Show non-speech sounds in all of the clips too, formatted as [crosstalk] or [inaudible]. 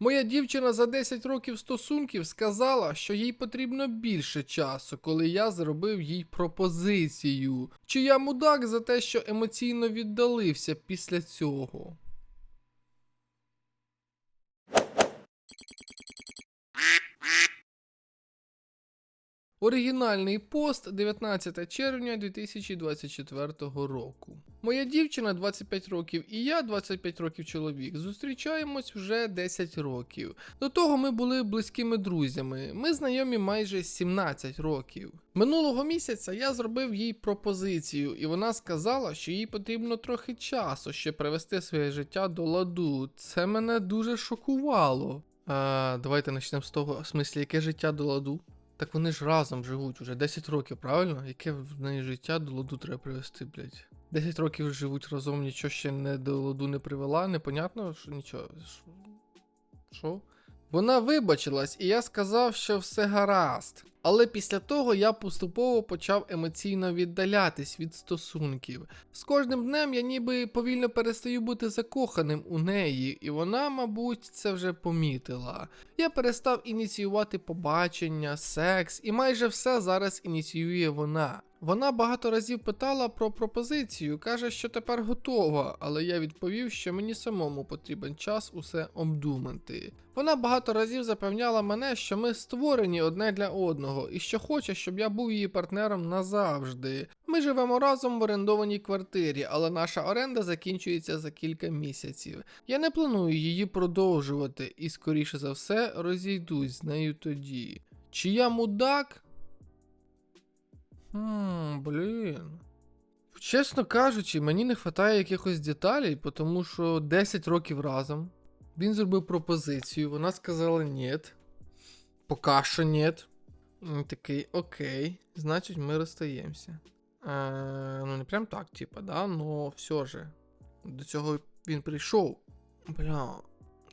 Моя дівчина за 10 років стосунків сказала, що їй потрібно більше часу, коли я зробив їй пропозицію. Чи я мудак за те, що емоційно віддалився після цього? Оригінальний пост 19 червня 2024 року. Моя дівчина 25 років і я 25 років чоловік. Зустрічаємось вже 10 років. До того ми були близькими друзями. Ми знайомі майже 17 років. Минулого місяця я зробив їй пропозицію, і вона сказала, що їй потрібно трохи часу, щоб привести своє життя до ладу. Це мене дуже шокувало. А, давайте почнемо з того, в смислі, яке життя до ладу. Так вони ж разом живуть уже 10 років, правильно? Яке в неї життя до ладу треба привести, блядь? 10 років живуть разом, нічого ще не до ладу не привела, непонятно, що нічого. Що? Вона вибачилась, і я сказав, що все гаразд. Але після того я поступово почав емоційно віддалятись від стосунків. З кожним днем я ніби повільно перестаю бути закоханим у неї, і вона, мабуть, це вже помітила. Я перестав ініціювати побачення, секс, і майже все зараз ініціює вона. Вона багато разів питала про пропозицію, каже, що тепер готова, але я відповів, що мені самому потрібен час усе обдумати. Вона багато разів запевняла мене, що ми створені одне для одного, і що хоче, щоб я був її партнером назавжди. Ми живемо разом в орендованій квартирі, але наша оренда закінчується за кілька місяців. Я не планую її продовжувати і, скоріше за все, розійдусь з нею тоді. Чи я мудак? Хм, блін. Чесно кажучи, мені не вистачає якихось деталей, тому що 10 років разом. Він зробив пропозицію, вона сказала ні. Пока що ні. Такий, окей, значить ми розстаємося. Е, ну, не прям так, типа, да, но все же. До цього він прийшов. Бля,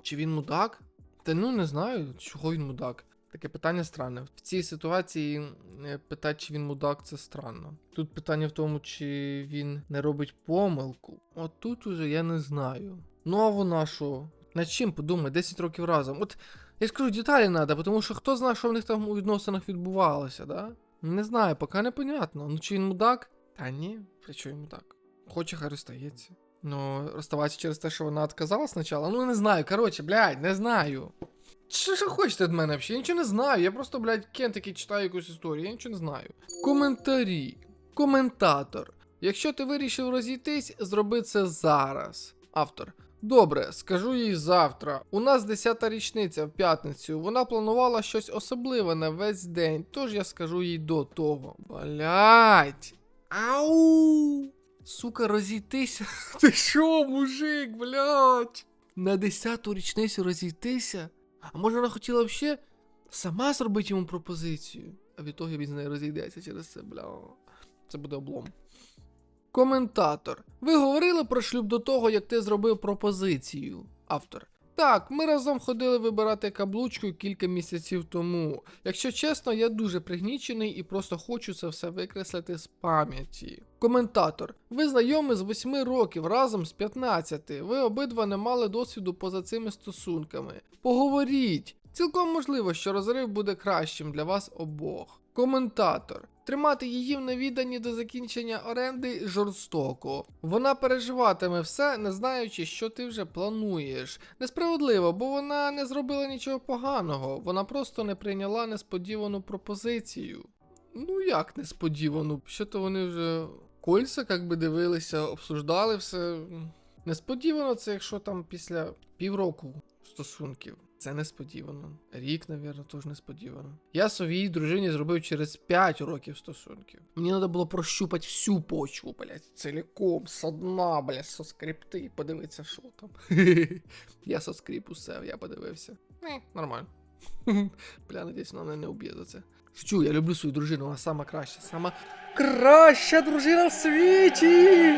чи він мудак? Та ну не знаю, чого він мудак. Таке питання странне. В цій ситуації е, питати, чи він мудак, це странно. Тут питання в тому, чи він не робить помилку. От тут уже я не знаю. Ну а вона що? Над чим подумай, 10 років разом. От я ж деталі треба, тому що хто знає, що в них там у відносинах відбувалося, да? Не знаю, поки непонятно. Ну чи він мудак? Та ні, при чому мудак? Хоче, хай розстається. Ну, розставатися через те, що вона відказала спочатку? Ну не знаю, коротше, блядь, не знаю. Що ж хочете від мене взагалі? Я нічого не знаю. Я просто, блядь, кен такий читаю якусь історію, я нічого не знаю. Коментарі. Коментатор. Якщо ти вирішив розійтись, зроби це зараз. Автор. Добре, скажу їй завтра. У нас 10-та річниця в п'ятницю. Вона планувала щось особливе на весь день, тож я скажу їй до того. Блять. Ау! Сука, розійтися. [laughs] Ти що, мужик, блять? На 10-ту річницю розійтися? А може вона хотіла взагалі сама зробити йому пропозицію? А від того він з нею розійдеться через це, бля. Це буде облом. Коментатор. Ви говорили про шлюб до того, як ти зробив пропозицію. Автор. Так, ми разом ходили вибирати каблучку кілька місяців тому. Якщо чесно, я дуже пригнічений і просто хочу це все викреслити з пам'яті. Коментатор. Ви знайомі з 8 років, разом з 15. Ви обидва не мали досвіду поза цими стосунками. Поговоріть. Цілком можливо, що розрив буде кращим для вас обох. Коментатор. Тримати її в невіданні до закінчення оренди жорстоко. Вона переживатиме все, не знаючи, що ти вже плануєш. Несправедливо, бо вона не зробила нічого поганого, вона просто не прийняла несподівану пропозицію. Ну як несподівану? Що то вони вже кольця, як би дивилися, обсуждали все. Несподівано, це якщо там після півроку стосунків. Це несподівано. Рік, навірно, теж несподівано. Я своїй дружині зробив через 5 років стосунків. Мені треба було прощупати всю почву, блядь, ціліком, со дна, блядь, со скрипти, подивитися, що там. [laughs] я со скрип усе, я подивився. Не, нормально. [laughs] Бля, надіюсь, вона мене не уб'є за це. Шучу, я люблю свою дружину, вона сама краща, сама краща дружина в світі!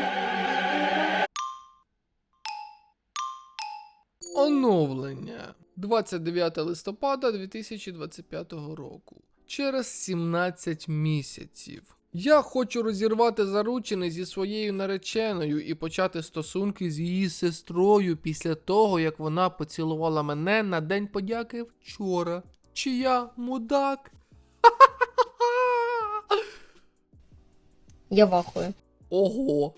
Оновлення 29 листопада 2025 року. Через 17 місяців. Я хочу розірвати заручини зі своєю нареченою і почати стосунки з її сестрою після того, як вона поцілувала мене на День подяки вчора. Чи я мудак? Я вахую. Ого.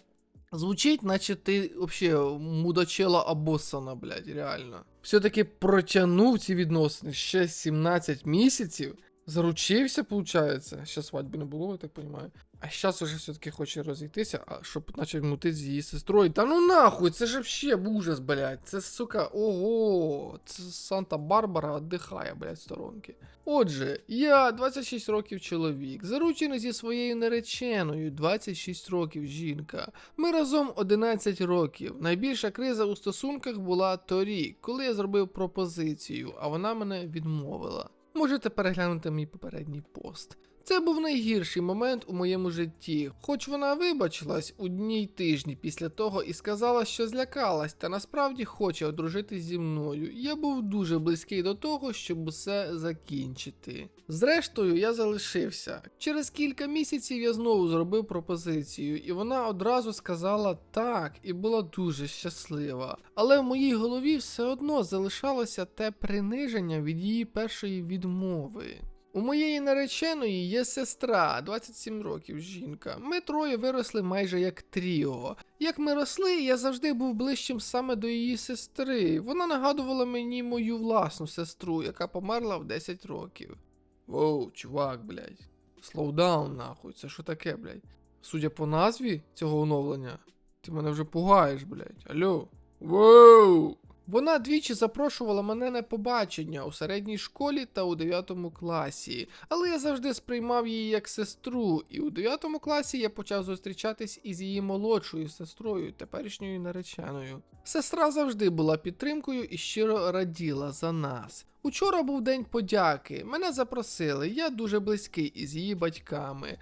Звучить, наче ти вообще мудачела обоссана, блядь, реально. Все-таки протягнув ці відносини ще 17 місяців. Заручився, виходить. Ще свадьби не було, я так розумію. А зараз уже все-таки хоче розійтися, а щоб почати мутити з її сестрою. Та ну нахуй, це ж вообще ужас, блядь. Це сука, ого. Це Санта-Барбара віддихає, блядь, сторонки. Отже, я 26 років чоловік, заручений зі своєю нареченою, 26 років жінка. Ми разом 11 років. Найбільша криза у стосунках була торік, коли я зробив пропозицію, а вона мене відмовила. Можете переглянути мій попередній пост. Це був найгірший момент у моєму житті, хоч вона вибачилась у дні й тижні після того і сказала, що злякалась, та насправді хоче одружитись зі мною. Я був дуже близький до того, щоб усе закінчити. Зрештою, я залишився. Через кілька місяців я знову зробив пропозицію, і вона одразу сказала так і була дуже щаслива. Але в моїй голові все одно залишалося те приниження від її першої відмови. У моєї нареченої є сестра, 27 років жінка. Ми троє виросли майже як тріо. Як ми росли, я завжди був ближчим саме до її сестри. Вона нагадувала мені мою власну сестру, яка померла в 10 років. Воу, чувак, блядь. Слоудаун, нахуй, це що таке, блядь? Судя по назві цього оновлення, ти мене вже пугаєш, блядь. Алло. Воу! Вона двічі запрошувала мене на побачення у середній школі та у 9 класі, але я завжди сприймав її як сестру, і у 9 класі я почав зустрічатись із її молодшою сестрою, теперішньою нареченою. Сестра завжди була підтримкою і щиро раділа за нас. Учора був день подяки. Мене запросили. Я дуже близький із її батьками.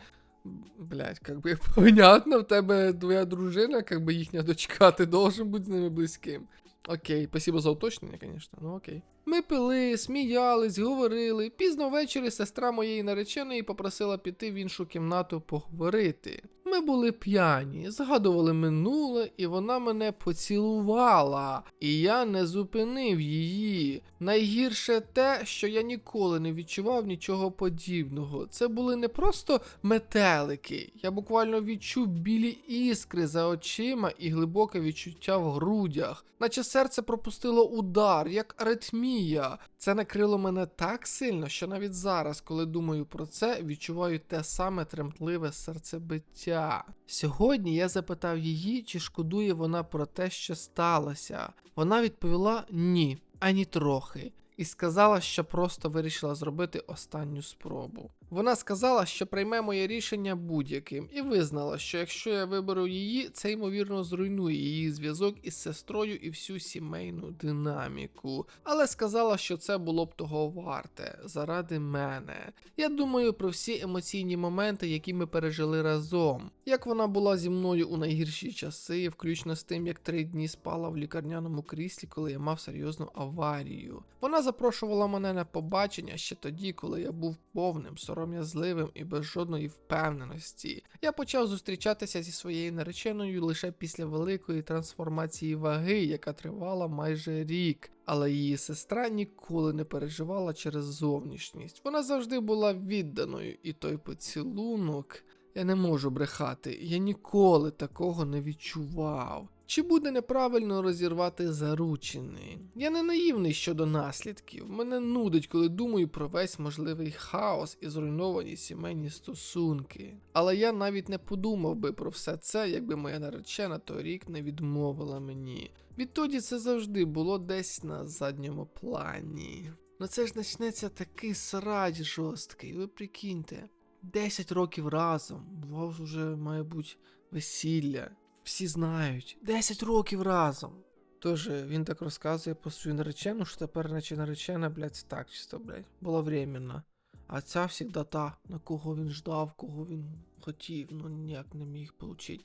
Блять, как бы [laughs] понятно, в тебе твоя дружина, бы їхня дочка, ти должен бути з ними близьким. Окей, спасибо за уточнення, звісно, ну окей. Ми пили, сміялись, говорили. Пізно ввечері сестра моєї нареченої попросила піти в іншу кімнату поговорити. Ми були п'яні, згадували минуле, і вона мене поцілувала, і я не зупинив її. Найгірше те, що я ніколи не відчував нічого подібного. Це були не просто метелики. Я буквально відчув білі іскри за очима і глибоке відчуття в грудях, наче серце пропустило удар, як аритмія. Це накрило мене так сильно, що навіть зараз, коли думаю про це, відчуваю те саме тремтливе серцебиття. Сьогодні я запитав її, чи шкодує вона про те, що сталося. Вона відповіла ні, ані трохи. І сказала, що просто вирішила зробити останню спробу. Вона сказала, що прийме моє рішення будь-яким, і визнала, що якщо я виберу її, це ймовірно зруйнує її зв'язок із сестрою і всю сімейну динаміку. Але сказала, що це було б того варте заради мене. Я думаю про всі емоційні моменти, які ми пережили разом. Як вона була зі мною у найгірші часи, включно з тим, як три дні спала в лікарняному кріслі, коли я мав серйозну аварію. Вона запрошувала мене на побачення ще тоді, коли я був повним, сором'язливим і без жодної впевненості. Я почав зустрічатися зі своєю нареченою лише після великої трансформації ваги, яка тривала майже рік. Але її сестра ніколи не переживала через зовнішність. Вона завжди була відданою, і той поцілунок. Я не можу брехати, я ніколи такого не відчував. Чи буде неправильно розірвати заручини? Я не наївний щодо наслідків. Мене нудить, коли думаю про весь можливий хаос і зруйновані сімейні стосунки. Але я навіть не подумав би про все це, якби моя наречена торік не відмовила мені. Відтоді це завжди було десь на задньому плані. Ну це ж почнеться такий срач жорсткий, ви прикиньте. 10 років разом, у вас вже має бути весілля. Всі знають. 10 років разом. Тож він так розказує про свою наречену, що тепер наче наречена, блядь, так чисто, блядь, було временно. А ця всегда та, на кого він ждав, кого він хотів, ну ніяк не міг получити.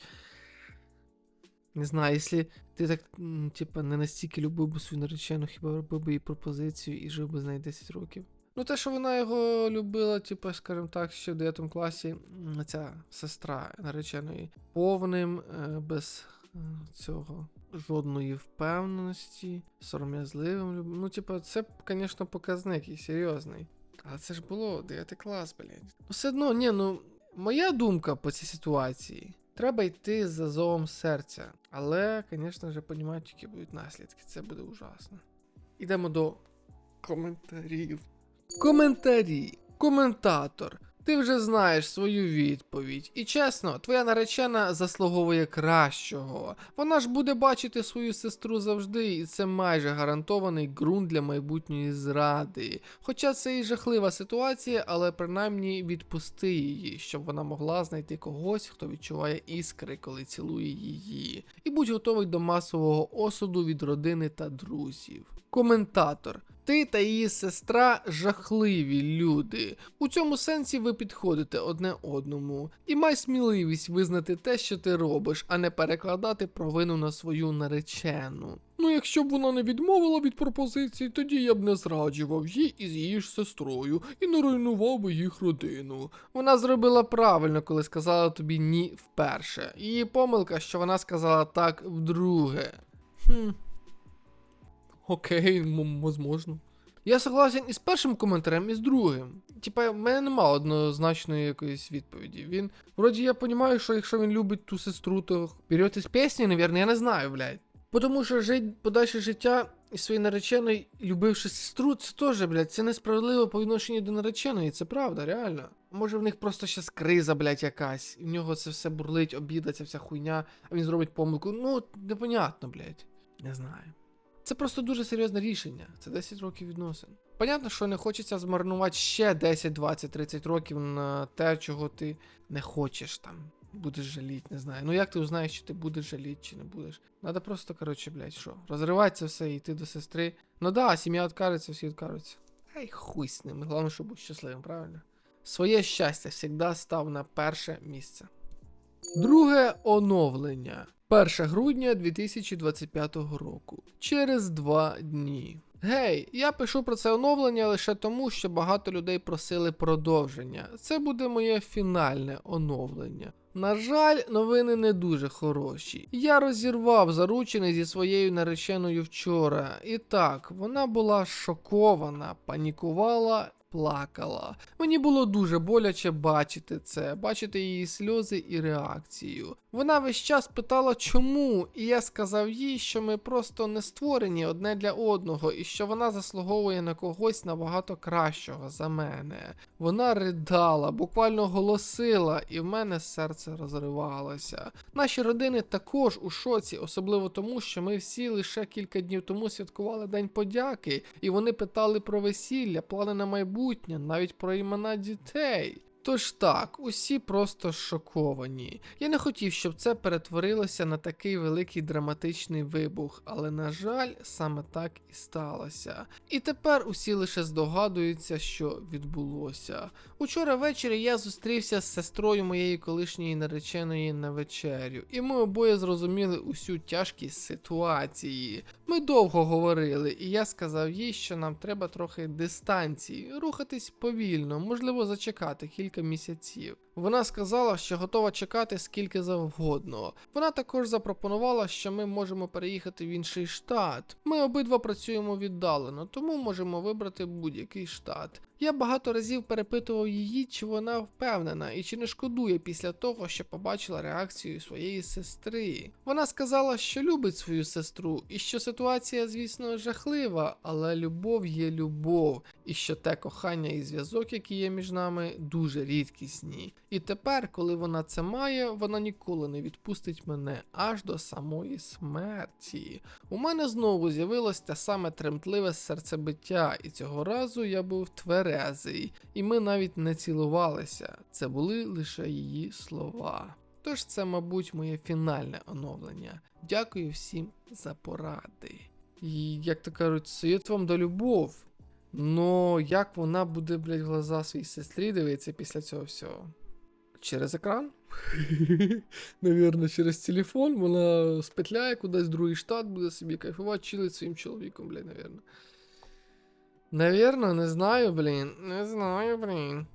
Не знаю, якщо ти так, типа, не настільки любив би свою наречену, хіба робив би їй пропозицію і жив би з нею 10 років. Ну, те, що вона його любила, типу, скажімо так, ще в 9 класі, ця сестра нареченої, повним, е, без е, цього жодної впевненості, сором'язливим. Ну, типу, це, звісно, показник і серйозний. Але це ж було 9 клас, блядь. Ну, все одно, ні, ну, моя думка по цій ситуації. Треба йти за зовом серця. Але, звісно ж, розумію, які будуть наслідки. Це буде ужасно. Ідемо до коментарів. Коментарі. Коментатор. Ти вже знаєш свою відповідь. І чесно, твоя наречена заслуговує кращого. Вона ж буде бачити свою сестру завжди, і це майже гарантований ґрунт для майбутньої зради. Хоча це і жахлива ситуація, але принаймні відпусти її, щоб вона могла знайти когось, хто відчуває іскри, коли цілує її. І будь готовий до масового осуду від родини та друзів. Коментатор. Ти та її сестра жахливі люди. У цьому сенсі ви підходите одне одному. І май сміливість визнати те, що ти робиш, а не перекладати провину на свою наречену. Ну, якщо б вона не відмовила від пропозиції, тоді я б не зраджував їй із її ж сестрою і не руйнував би їх родину. Вона зробила правильно, коли сказала тобі ні вперше. Її помилка, що вона сказала так вдруге. Хм. Окей, м- возможно. Я согласен із першим коментарем, і з другим. Типа, в мене нема однозначної якоїсь відповіді. Він. Вроді я розумію, що якщо він любить ту сестру, то вперед із пісні, навірно, я не знаю, блядь. Тому що жить подальше життя із своєю нареченою, любивши сестру, це теж, блядь, це несправедливо по відношенню до нареченої, це правда, реально. Може в них просто щас криза, блядь, якась, і в нього це все бурлить, обіда, вся хуйня, а він зробить помилку. Ну, непонятно, блядь. Не знаю. Це просто дуже серйозне рішення. Це 10 років відносин. Понятно, що не хочеться змарнувати ще 10, 20, 30 років на те, чого ти не хочеш там. Будеш жаліти, не знаю. Ну як ти узнаєш, чи ти будеш жаліти, чи не будеш. Надо просто, коротше, блядь, що, розривати це все і йти до сестри. Ну да, сім'я відкажеться, всі відкажуться. Ай, хуй з ним. Головне, щоб був щасливим, правильно? Своє щастя завжди став на перше місце. Друге оновлення. 1 грудня 2025 року. Через два дні. Гей, я пишу про це оновлення лише тому, що багато людей просили продовження. Це буде моє фінальне оновлення. На жаль, новини не дуже хороші. Я розірвав заручений зі своєю нареченою вчора. І так, вона була шокована, панікувала. Плакала. Мені було дуже боляче бачити це, бачити її сльози і реакцію. Вона весь час питала, чому, і я сказав їй, що ми просто не створені одне для одного, і що вона заслуговує на когось набагато кращого за мене. Вона ридала, буквально голосила, і в мене серце розривалося. Наші родини також у шоці, особливо тому, що ми всі лише кілька днів тому святкували День подяки, і вони питали про весілля, плани на майбутнє, навіть про імена дітей. Тож так, усі просто шоковані. Я не хотів, щоб це перетворилося на такий великий драматичний вибух, але на жаль, саме так і сталося. І тепер усі лише здогадуються, що відбулося. Учора ввечері я зустрівся з сестрою моєї колишньої нареченої на вечерю, і ми обоє зрозуміли усю тяжкість ситуації. Ми довго говорили, і я сказав їй, що нам треба трохи дистанції, рухатись повільно, можливо, зачекати кілька місяців. Вона сказала, що готова чекати скільки завгодно. Вона також запропонувала, що ми можемо переїхати в інший штат. Ми обидва працюємо віддалено, тому можемо вибрати будь-який штат. Я багато разів перепитував її, чи вона впевнена і чи не шкодує після того, що побачила реакцію своєї сестри. Вона сказала, що любить свою сестру, і що ситуація, звісно, жахлива, але любов є любов, і що те кохання і зв'язок, який є між нами, дуже рідкісні. І тепер, коли вона це має, вона ніколи не відпустить мене аж до самої смерті. У мене знову з'явилось те саме тремтливе серцебиття, і цього разу я був тверезий, і ми навіть не цілувалися. Це були лише її слова. Тож це, мабуть, моє фінальне оновлення. Дякую всім за поради. І як то кажуть, совет вам до любов. Но як вона буде, блядь, в глаза своїй сестрі дивитися після цього всього? Через екран? [laughs] Навірно, через телефон. Вона спетляє кудись в другий штат, буде собі кайфувати, чилить своїм чоловіком, блядь, навірно. Навірно, не знаю, блін. Не знаю, блін.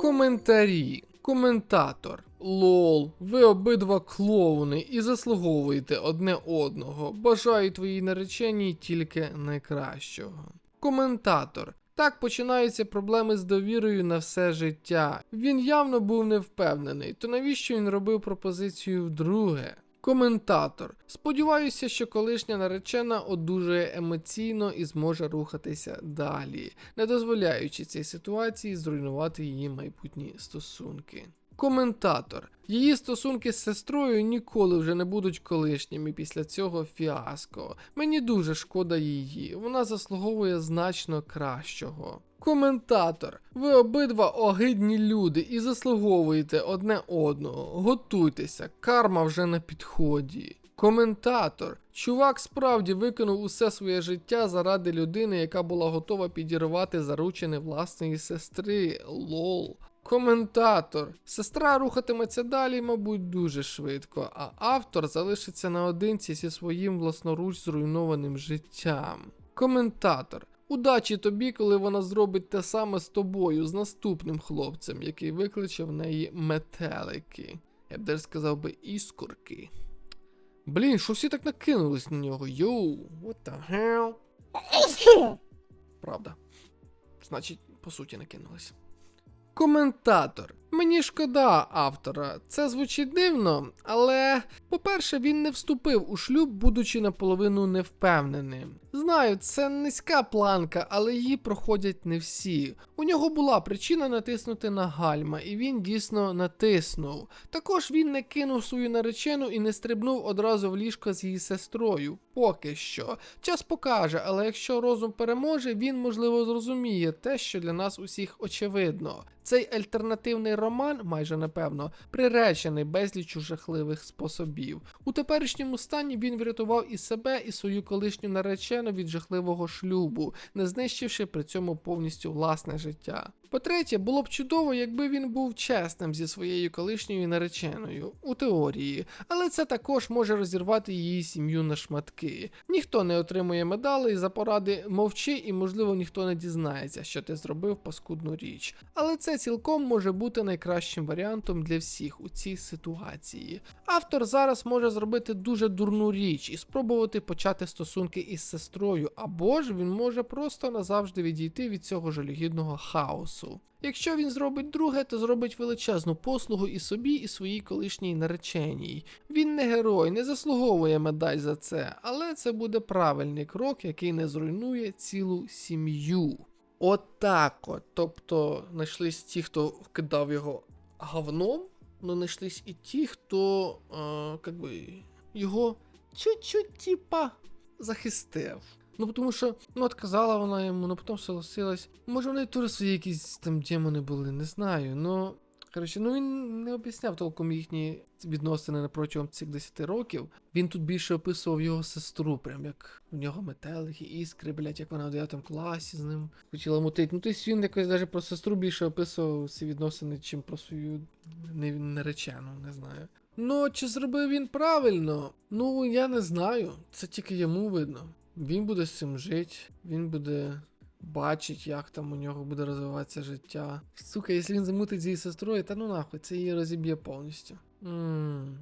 Коментарі. Коментатор. Лол, ви обидва клоуни і заслуговуєте одне одного. Бажаю твоїй нареченій тільки найкращого. Коментатор. Так починаються проблеми з довірою на все життя. Він явно був не впевнений, то навіщо він робив пропозицію вдруге? Коментатор. Сподіваюся, що колишня наречена одужує емоційно і зможе рухатися далі, не дозволяючи цій ситуації зруйнувати її майбутні стосунки. Коментатор. Її стосунки з сестрою ніколи вже не будуть колишніми після цього фіаско. Мені дуже шкода її, вона заслуговує значно кращого. Коментатор. Ви обидва огидні люди і заслуговуєте одне одного. Готуйтеся, карма вже на підході. Коментатор. Чувак справді виконав усе своє життя заради людини, яка була готова підірвати заручини власної сестри. Лол. Коментатор. Сестра рухатиметься далі, мабуть, дуже швидко, а автор залишиться наодинці зі своїм власноруч зруйнованим життям. Коментатор. Удачі тобі, коли вона зробить те саме з тобою, з наступним хлопцем, який викличе в неї метелики. Я б даже сказав би іскорки. Блін, що всі так накинулись на нього? Йоу, what the hell? Правда. Значить, по суті, накинулись. Коментатор. Мені шкода автора. Це звучить дивно, але, по-перше, він не вступив у шлюб, будучи наполовину невпевненим. Знаю, це низька планка, але її проходять не всі. У нього була причина натиснути на гальма, і він дійсно натиснув. Також він не кинув свою наречену і не стрибнув одразу в ліжко з її сестрою. Поки що. Час покаже, але якщо розум переможе, він можливо зрозуміє те, що для нас усіх очевидно. Цей альтернативний роман, майже напевно, приречений безлічу жахливих способів. У теперішньому стані він врятував і себе, і свою колишню наречену від жахливого шлюбу, не знищивши при цьому повністю власне життя. По-третє, було б чудово, якби він був чесним зі своєю колишньою нареченою, у теорії, але це також може розірвати її сім'ю на шматки. Ніхто не отримує медалей за поради мовчи, і, можливо, ніхто не дізнається, що ти зробив паскудну річ. Але це цілком може бути найкращим варіантом для всіх у цій ситуації. Автор зараз може зробити дуже дурну річ і спробувати почати стосунки із сестрою, або ж він може просто назавжди відійти від цього жалюгідного хаосу. Якщо він зробить друге, то зробить величезну послугу і собі, і своїй колишній нареченій. Він не герой, не заслуговує медаль за це, але це буде правильний крок, який не зруйнує цілу сім'ю. Отак от. Тобто знайшлись ті, хто вкидав його говном, але знайшлись і ті, хто е, как би, його чуть-чуть типа захистив. Ну, тому що, ну, от казала вона йому, ну потім согласилась. Може, в неї теж свої якісь там демони були, не знаю. Ну, коротше, ну він не об'ясняв толком їхні відносини протягом цих 10 років. Він тут більше описував його сестру, прям як у нього метелики, іскри, блять, як вона в 9 класі з ним хотіла мутити. Ну, тобто він якось навіть про сестру більше описував ці відносини, чим про свою не- наречену, не знаю. Ну, чи зробив він правильно? Ну, я не знаю. Це тільки йому видно. Він буде з цим жити, він буде бачить, як там у нього буде розвиватися життя. Сука, якщо він замутить з її сестрою, та ну нахуй, це її розіб'є повністю. Ммм.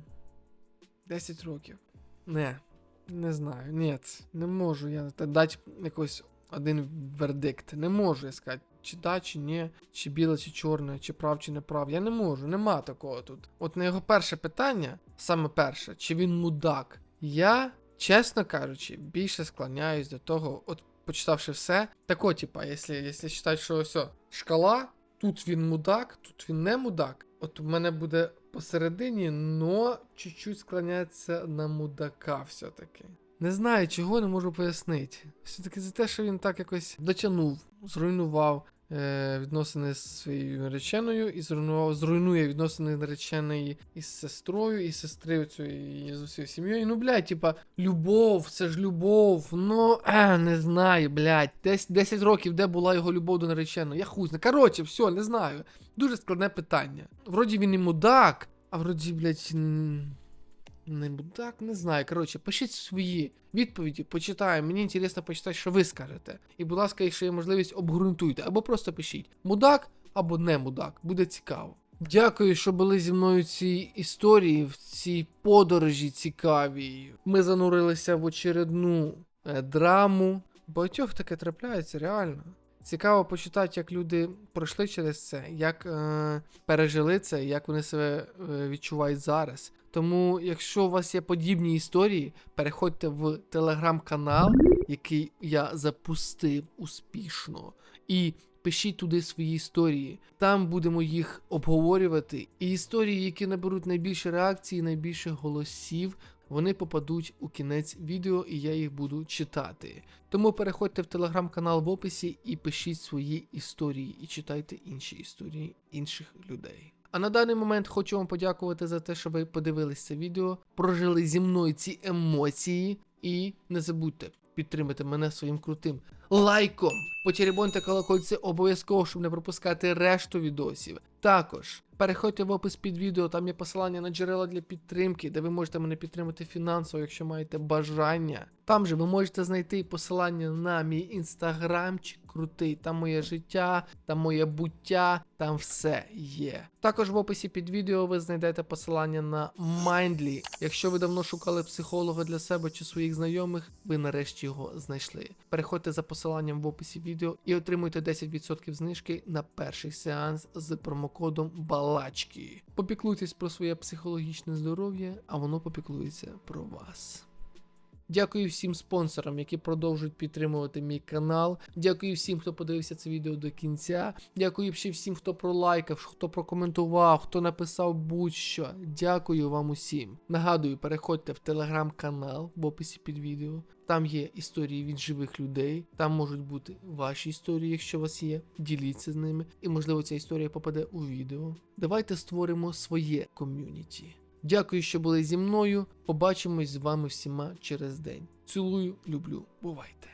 10 років. Не, не знаю. Ні, не можу я дати якийсь один вердикт. Не можу я сказати, чи да, чи ні, чи біле, чи чорне, чи прав, чи не прав. Я не можу, нема такого тут. От на його перше питання, саме перше, чи він мудак, я, чесно кажучи, більше склоняюсь до того, от почитавши все, тако, типа, якщо, якщо читати, що ось шкала, тут він мудак, тут він не мудак. От у мене буде посередині, но чуть-чуть склоняється на мудака все-таки. Не знаю, чого не можу пояснити. Все-таки за те, що він так якось дотягнув, зруйнував відносини з своєю нареченою і зруйнував, зруйнує відносини нареченої із сестрою, і сестри цією з усією сім'єю. Ну, блядь, типа, любов, це ж любов. Ну, е, не знаю, блядь. Десь 10 років, де була його любов до нареченої. Я хуй знаю. Коротше, все, не знаю. Дуже складне питання. Вроді він і мудак, а вроді, блядь. Не мудак, не знаю. Коротше, пишіть свої відповіді, почитаємо. Мені інтересно почитати, що ви скажете. І, будь ласка, якщо є можливість, обґрунтуйте. Або просто пишіть мудак або не мудак. Буде цікаво. Дякую, що були зі мною в цій історії, в цій подорожі цікавій. Ми занурилися в очередну е, драму. Багатьох таке трапляється, реально. Цікаво почитати, як люди пройшли через це, як е, пережили це, як вони себе е, відчувають зараз. Тому, якщо у вас є подібні історії, переходьте в телеграм-канал, який я запустив успішно, і пишіть туди свої історії. Там будемо їх обговорювати. І історії, які наберуть найбільше реакцій, найбільше голосів, вони попадуть у кінець відео, і я їх буду читати. Тому переходьте в телеграм-канал в описі і пишіть свої історії, і читайте інші історії інших людей. А на даний момент хочу вам подякувати за те, що ви подивились це відео, прожили зі мною ці емоції, і не забудьте підтримати мене своїм крутим лайком. Потеребоньте колокольці обов'язково, щоб не пропускати решту відосів. Також переходьте в опис під відео, там є посилання на джерела для підтримки, де ви можете мене підтримати фінансово, якщо маєте бажання. Там же ви можете знайти посилання на мій інстаграмчик крутий, там моє життя, там моє буття, там все є. Також в описі під відео ви знайдете посилання на Mindly. Якщо ви давно шукали психолога для себе чи своїх знайомих, ви нарешті його знайшли. Переходьте за посиланням в описі відео і отримуйте 10% знижки на перший сеанс з промокодом Балачки. Попіклуйтесь про своє психологічне здоров'я, а воно попіклується про вас. Дякую всім спонсорам, які продовжують підтримувати мій канал. Дякую всім, хто подивився це відео до кінця. Дякую ще всім, хто пролайкав, хто прокоментував, хто написав будь-що. Дякую вам усім. Нагадую, переходьте в телеграм-канал в описі під відео. Там є історії від живих людей. Там можуть бути ваші історії, якщо у вас є. Діліться з ними. І можливо ця історія попаде у відео. Давайте створимо своє ком'юніті. Дякую, що були зі мною. Побачимось з вами всіма через день. Цілую, люблю, бувайте!